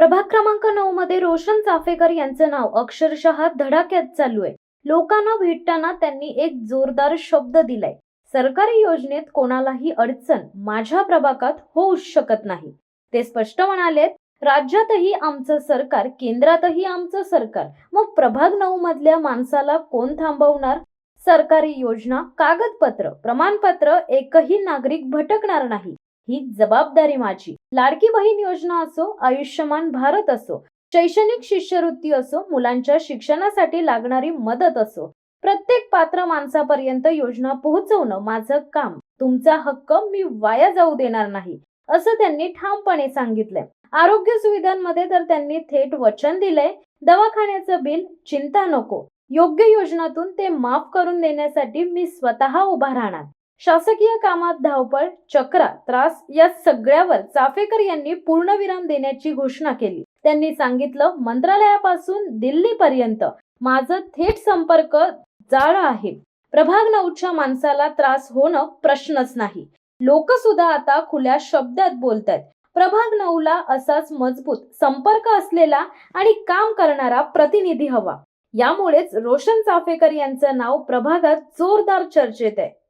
प्रभाग क्रमांक नऊ मध्ये रोशन चाफेकर यांचं नाव अक्षरशः धडाक्यात चालू आहे. लोकांना भेटताना त्यांनी एक जोरदार शब्द दिलाय. सरकारी योजनेत कोणालाही अडचण माझ्या प्रभागात होऊच शकत नाही. ते स्पष्ट म्हणालेत राज्यातही आमचं सरकार केंद्रातही आमचं सरकार मग प्रभाग नऊ मधल्या माणसाला कोण थांबवणार? सरकारी योजना कागदपत्र प्रमाणपत्र एकही नागरिक भटकणार नाही. ही जबाबदारी माझी. लाडकी बहीण योजना असो आयुष्यमान भारत असो शैक्षणिक शिष्यवृत्ती असो मुलांच्या शिक्षणासाठी लागणारी मदत असो प्रत्येक पात्र माणसापर्यंत योजना पोहोचवणं माझं काम. तुमचा हक्क मी वाया जाऊ देणार नाही असं त्यांनी ठामपणे सांगितलंय. आरोग्य सुविधांमध्ये तर त्यांनी थेट वचन दिलंय. दवाखान्याचं बिल चिंता नको. योग्य योजनातून ते माफ करून देण्यासाठी मी स्वतः उभा राहणार. शासकीय कामात धावपळ चक्रा त्रास या सगळ्यावर चाफेकर यांनी पूर्णविराम देण्याची घोषणा केली. त्यांनी सांगितलं मंत्रालयापासून दिल्लीपर्यंत माझं थेट संपर्क जाळ आहे. प्रभाग नऊच्या माणसाला त्रास होणं प्रश्नच नाही. लोक सुद्धा आता खुल्या शब्दात बोलतायत. प्रभाग नऊला असाच मजबूत संपर्क असलेला आणि काम करणारा प्रतिनिधी हवा. यामुळेच रोशन चाफेकर यांचं नाव प्रभागात जोरदार चर्चेत आहे.